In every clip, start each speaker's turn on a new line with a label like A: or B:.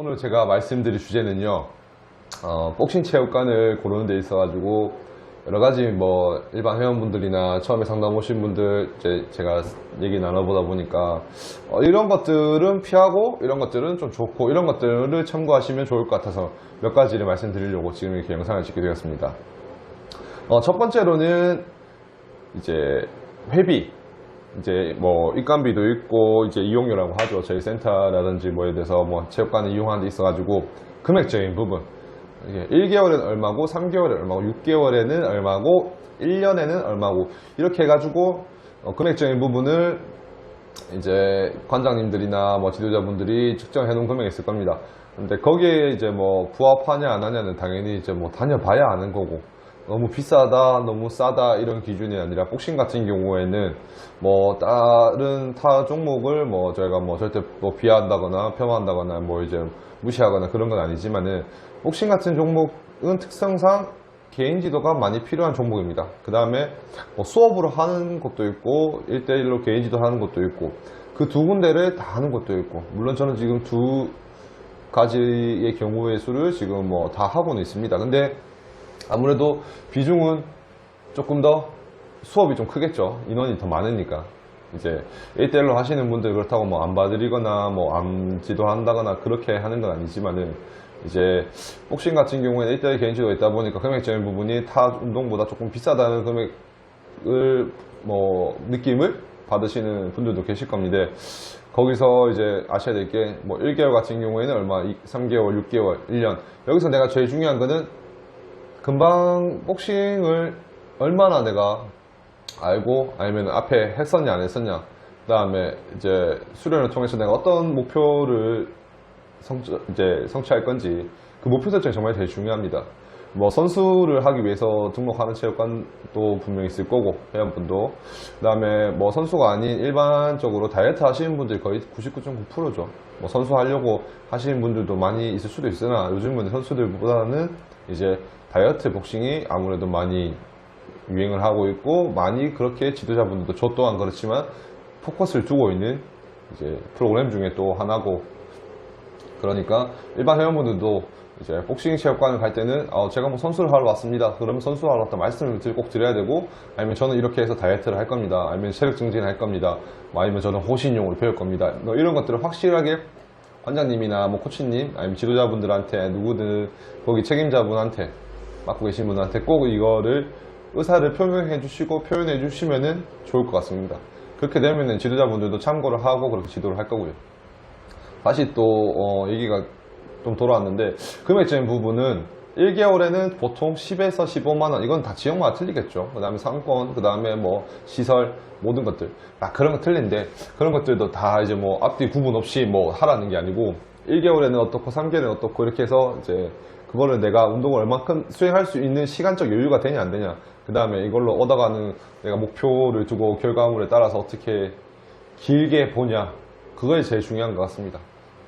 A: 오늘 제가 말씀드릴 주제는요, 어, 복싱 체육관을 고르는 데 있어 가지고, 여러 가지 뭐, 일반 회원분들이나 처음에 상담 오신 분들, 이제 제가 얘기 나눠보다 보니까, 어, 이런 것들은 피하고, 이런 것들은 좀 좋고, 이런 것들을 참고하시면 좋을 것 같아서 몇 가지를 말씀드리려고 지금 이렇게 영상을 찍게 되었습니다. 어, 첫 번째로는, 이제, 회비. 이제 뭐 입관비도 있고 이제 이용료라고 하죠. 저희 센터라든지 뭐에 대해서 뭐 체육관을 이용하는 데 있어 가지고 금액적인 부분 이게 1개월에는 얼마고 3개월에 얼마고 6개월에는 얼마고 1년에는 얼마고 이렇게 해가지고 어, 금액적인 부분을 이제 관장님들이나 뭐 지도자분들이 측정해 놓은 금액이 있을 겁니다. 근데 거기에 이제 뭐 부합하냐 안 하냐는 당연히 이제 뭐 다녀봐야 아는 거고 너무 비싸다, 너무 싸다 이런 기준이 아니라 복싱 같은 경우에는 뭐 다른 타 종목을 뭐 저희가 뭐 절대 뭐 비하한다거나 폄하한다거나 뭐 이제 무시하거나 그런 건 아니지만은 복싱 같은 종목은 특성상 개인 지도가 많이 필요한 종목입니다. 그 다음에 뭐 수업으로 하는 것도 있고 1대1로 개인 지도 하는 것도 있고 그 두 군데를 다 하는 것도 있고 물론 저는 지금 두 가지의 경우의 수를 지금 뭐 다 하고는 있습니다. 근데 아무래도 비중은 조금 더 수업이 좀 크겠죠. 인원이 더 많으니까. 이제 1대1로 하시는 분들 그렇다고 뭐 안 봐드리거나 뭐 안 지도한다거나 그렇게 하는 건 아니지만은 이제 복싱 같은 경우에는 1대1 개인 지도가 있다 보니까 금액적인 부분이 타 운동보다 조금 비싸다는 금액을 뭐 느낌을 받으시는 분들도 계실 겁니다. 거기서 이제 아셔야 될 게 뭐 1개월 같은 경우에는 얼마, 3개월, 6개월, 1년. 여기서 내가 제일 중요한 거는 금방 복싱을 얼마나 내가 알고 아니면 앞에 했었냐 안 했었냐. 그 다음에 이제 수련을 통해서 내가 어떤 목표를 성, 이제 성취할 건지 그 목표 설정이 정말 되게 중요합니다. 뭐 선수를 하기 위해서 등록하는 체육관도 분명히 있을 거고 회원분도. 그 다음에 뭐 선수가 아닌 일반적으로 다이어트 하시는 분들이 거의 99.9%죠. 뭐 선수 하려고 하시는 분들도 많이 있을 수도 있으나 요즘은 선수들보다는 이제 다이어트 복싱이 아무래도 많이 유행을 하고 있고 많이 그렇게 지도자분들도 저 또한 그렇지만 포커스를 두고 있는 이제 프로그램 중에 또 하나고 그러니까 일반 회원분들도 이제 복싱 체육관을 갈 때는 어, 제가 뭐 선수를 하러 왔습니다. 그러면 선수 하러 왔다 말씀을 드- 꼭 드려야 되고 아니면 저는 이렇게 해서 다이어트를 할 겁니다. 아니면 체력 증진을 할 겁니다. 뭐 아니면 저는 호신용으로 배울 겁니다. 뭐 이런 것들을 확실하게 관장님이나 뭐 코치님 아니면 지도자분들한테 누구든 거기 책임자분한테 맡고 계신 분한테 꼭 이거를 의사를 표명해 주시고 표현해 주시면은 좋을 것 같습니다. 그렇게 되면은 지도자분들도 참고를 하고 그렇게 지도를 할 거고요. 다시 또 어, 얘기가 좀 돌아왔는데 금액적인 부분은 1개월에는 보통 10에서 15만 원 이건 다 지역마다 틀리겠죠. 그 다음에 상권, 그 다음에 뭐 시설 모든 것들 아 그런 거 틀린데 그런 것들도 다 이제 뭐 앞뒤 구분 없이 뭐 하라는 게 아니고 1개월에는 어떻고 3개월에는 어떻고 이렇게 해서 이제 그거를 내가 운동을 얼만큼 수행할 수 있는 시간적 여유가 되냐 안 되냐 그 다음에 이걸로 얻어가는 내가 목표를 두고 결과물에 따라서 어떻게 길게 보냐 그거에 제일 중요한 것 같습니다.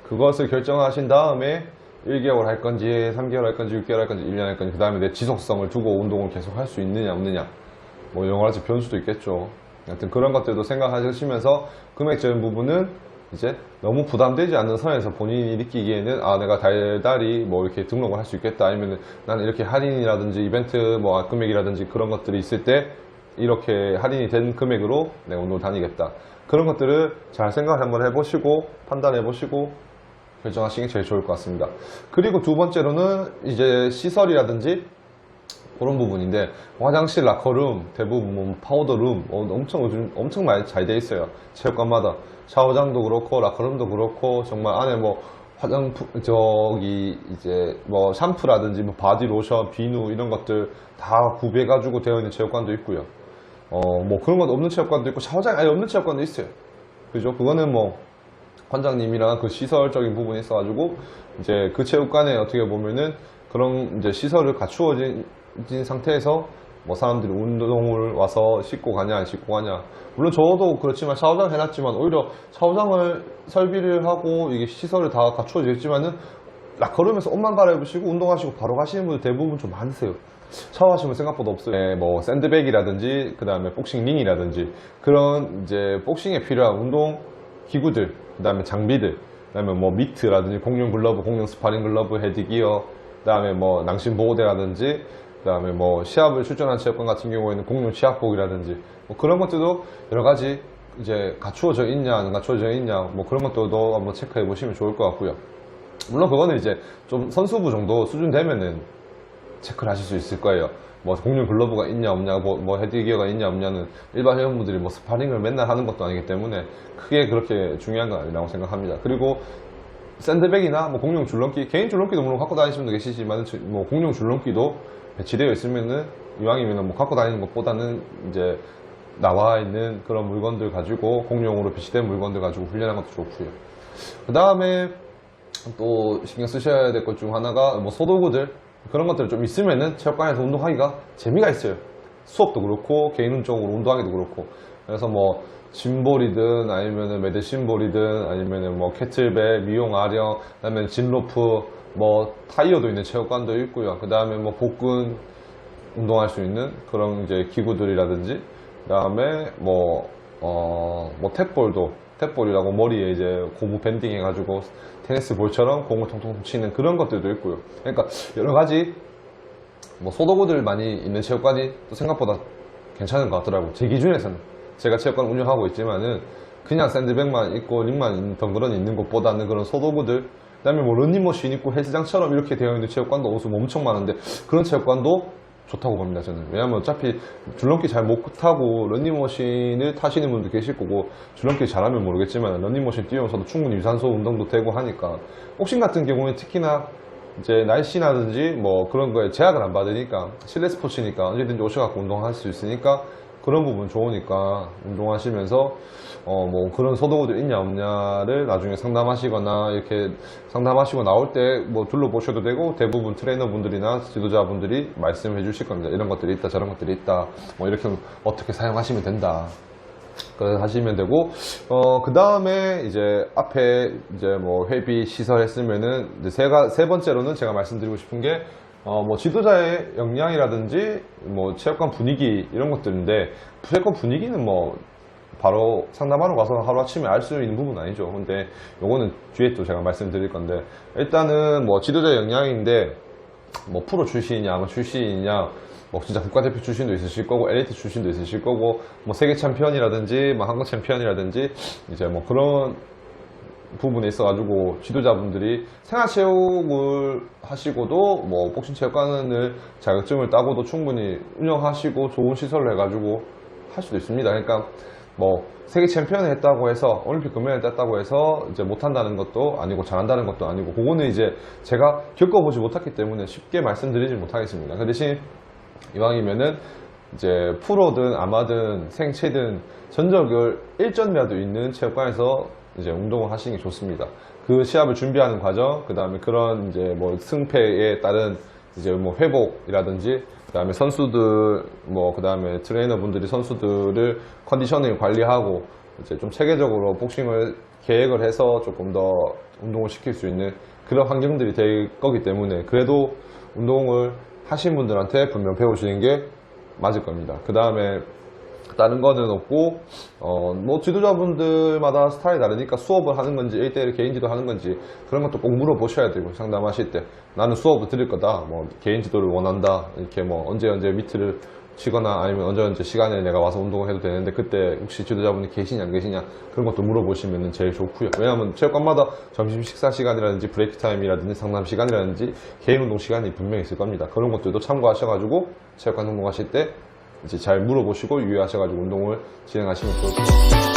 A: 그것을 결정하신 다음에 1개월 할 건지 3개월 할 건지 6개월 할 건지 1년 할 건지 그 다음에 내 지속성을 두고 운동을 계속 할 수 있느냐 없느냐. 뭐 여러 가지 변수도 있겠죠. 하여튼 그런 것들도 생각하시면서 금액적인 부분은 이제 너무 부담되지 않는 선에서 본인이 느끼기에는 아 내가 달달이 뭐 이렇게 등록을 할 수 있겠다. 아니면 나는 이렇게 할인이라든지 이벤트 뭐 금액이라든지 그런 것들이 있을 때 이렇게 할인이 된 금액으로 내가 운동을 다니겠다. 그런 것들을 잘 생각을 한번 해보시고 판단해 보시고 결정하시는 게 제일 좋을 것 같습니다 그리고 두 번째로는 이제 시설이라든지 그런 부분인데 화장실, 라커룸, 대부분 뭐 파우더룸 어, 엄청 요즘 엄청 많이 잘 돼 있어요. 체육관마다 샤워장도 그렇고 라커룸도 그렇고 정말 안에 뭐 화장품 저기 이제 뭐 샴푸라든지 뭐 바디 로션, 비누 이런 것들 다 구비해 가지고 되어 있는 체육관도 있고요. 어 뭐 그런 것 없는 체육관도 있고 샤워장이 아예 없는 체육관도 있어요. 그죠? 그거는 뭐 관장님이랑 그 시설적인 부분이 있어가지고 이제 그 체육관에 어떻게 보면은 그런 이제 시설을 갖추어진 진 상태에서 뭐 사람들이 운동을 와서 씻고 가냐 안 씻고 가냐. 물론 저도 그렇지만 샤워장 해놨지만 오히려 샤워장을 설비를 하고 이게 시설을 다 갖추어져 있지만은 라커룸에서 옷만 갈아입으시고 운동하시고 바로 가시는 분들 대부분 좀 많으세요. 샤워하시면 생각보다 없어요. 네, 뭐 샌드백이라든지 그 다음에 복싱 링이라든지 그런 이제 복싱에 필요한 운동 기구들 그 다음에 장비들 그 다음에 뭐 미트라든지 공룡 글러브, 공룡 스파링 글러브, 헤드 기어, 그 다음에 뭐 낭심 보호대라든지, 그 다음에 뭐 시합을 출전한 체육관 같은 경우에는 공룡 치약복이라든지 뭐 그런 것들도 여러 가지 이제 갖추어져 있냐, 안 갖추어져 있냐, 뭐 그런 것들도 한번 체크해 보시면 좋을 것 같고요. 물론 그거는 이제 좀 선수부 정도 수준 되면은 체크를 하실 수 있을 거예요. 뭐 공룡 글러브가 있냐 없냐, 뭐, 뭐 헤드기어가 있냐 없냐는 일반 회원분들이 뭐 스파링을 맨날 하는 것도 아니기 때문에 크게 그렇게 중요한 건 아니라고 생각합니다. 그리고 샌드백이나 뭐 공룡 줄넘기, 개인 줄넘기도 물론 갖고 다니시는 분도 계시지만 뭐 공룡 줄넘기도 배치되어 있으면은 이왕이면 뭐 갖고 다니는 것보다는 이제 나와 있는 그런 물건들 가지고 공룡으로 배치된 물건들 가지고 훈련하는 것도 좋고요. 그 다음에 또 신경 쓰셔야 될 것 중 하나가 뭐 소도구들 그런 것들 좀 있으면은 체육관에서 운동하기가 재미가 있어요. 수업도 그렇고 개인 운동으로 운동하기도 그렇고 그래서 뭐 짐볼이든 아니면은 메드신볼이든 아니면은 뭐 캐틀벨, 미용 아령, 그다음에 진로프, 뭐 타이어도 있는 체육관도 있고요. 그다음에 뭐 복근 운동할 수 있는 그런 이제 기구들이라든지 그다음에 뭐 어, 뭐 탭볼도 탭볼이라고 머리에 이제 고무 밴딩 해가지고 테니스 볼처럼 공을 통통 치는 그런 것들도 있고요. 그러니까 여러 가지 뭐 소도구들 많이 있는 체육관이 또 생각보다 괜찮은 것 같더라고요. 제 기준에서는 제가 체육관 운영하고 있지만은 그냥 샌드백만 있고 링만 덩그러니 있는 것보다는 그런 소도구들 그다음에 뭐 런닝머신 있고 헬스장처럼 이렇게 되어 있는 체육관도 엄청 많은데 그런 체육관도 좋다고 봅니다 저는. 왜냐면 어차피 줄넘기 잘못 타고 런닝머신을 타시는 분도 계실 거고 줄넘기 잘하면 모르겠지만 런닝머신 뛰면서도 충분히 유산소 운동도 되고 하니까 복싱 같은 경우에 특히나 이제 날씨나든지 뭐 그런 거에 제약을 안 받으니까 실내 스포츠니까 언제든지 오셔갖고 운동할 수 있으니까 그런 부분 좋으니까 운동하시면서 어 뭐 그런 소도구들 있냐 없냐를 나중에 상담하시거나 이렇게 상담하시고 나올 때 뭐 둘러보셔도 되고 대부분 트레이너분들이나 지도자분들이 말씀해 주실 겁니다. 이런 것들이 있다 저런 것들이 있다 뭐 이렇게 어떻게 사용하시면 된다. 그 하시면 되고 어 그 다음에 이제 앞에 이제 뭐 회비 시설 했으면은 이제 세가 세 번째로는 제가 말씀드리고 싶은 게 어 뭐 지도자의 역량이라든지 뭐 체육관 분위기 이런 것들인데 체육관 분위기는 뭐 바로 상담하러 가서 하루아침에 알 수 있는 부분은 아니죠. 근데 요거는 뒤에 또 제가 말씀드릴 건데 일단은 뭐 지도자 역량인데 뭐 프로 출신이냐 아마 출신이냐 뭐 진짜 국가대표 출신도 있으실 거고 엘리트 출신도 있으실 거고 뭐 세계 챔피언이라든지 뭐 한국 챔피언이라든지 이제 뭐 그런 부분에 있어가지고 지도자분들이 생활체육을 하시고도 뭐 복싱 체육관을 자격증을 따고도 충분히 운영하시고 좋은 시설을 해가지고 할 수도 있습니다. 그러니까 뭐 세계 챔피언을 했다고 해서 올림픽 금메달을 땄다고 해서 이제 못한다는 것도 아니고 잘한다는 것도 아니고 그거는 이제 제가 겪어보지 못했기 때문에 쉽게 말씀드리지 못하겠습니다. 그 대신 이왕이면은 이제 프로든 아마든 생체든 전적을 1점이라도 있는 체육관에서 이제 운동을 하시는 게 좋습니다. 그 시합을 준비하는 과정, 그 다음에 그런 이제 뭐 승패에 따른 이제 뭐 회복이라든지, 그 다음에 선수들, 뭐, 그 다음에 트레이너분들이 선수들을 컨디셔닝 관리하고 이제 좀 체계적으로 복싱을 계획을 해서 조금 더 운동을 시킬 수 있는 그런 환경들이 될 거기 때문에 그래도 운동을 하신 분들한테 분명 배우시는 게 맞을 겁니다. 그 다음에 다른 거는 없고 어 뭐 지도자분들마다 스타일이 다르니까 수업을 하는 건지 1대1 개인 지도 하는 건지 그런 것도 꼭 물어보셔야 되고 상담하실 때 나는 수업을 드릴 거다 뭐 개인 지도를 원한다 이렇게 뭐 언제 언제 미트를 치거나 아니면 언제 언제 시간에 내가 와서 운동을 해도 되는데 그때 혹시 지도자분이 계시냐 안 계시냐 그런 것도 물어보시면 제일 좋고요. 왜냐하면 체육관마다 점심 식사 시간이라든지 브레이크 타임이라든지 상담 시간이라든지 개인 운동 시간이 분명히 있을 겁니다. 그런 것들도 참고하셔가지고 체육관 운동하실 때 이제 잘 물어보시고 유의하셔가지고 운동을 진행하시면 좋을 것 같습니다.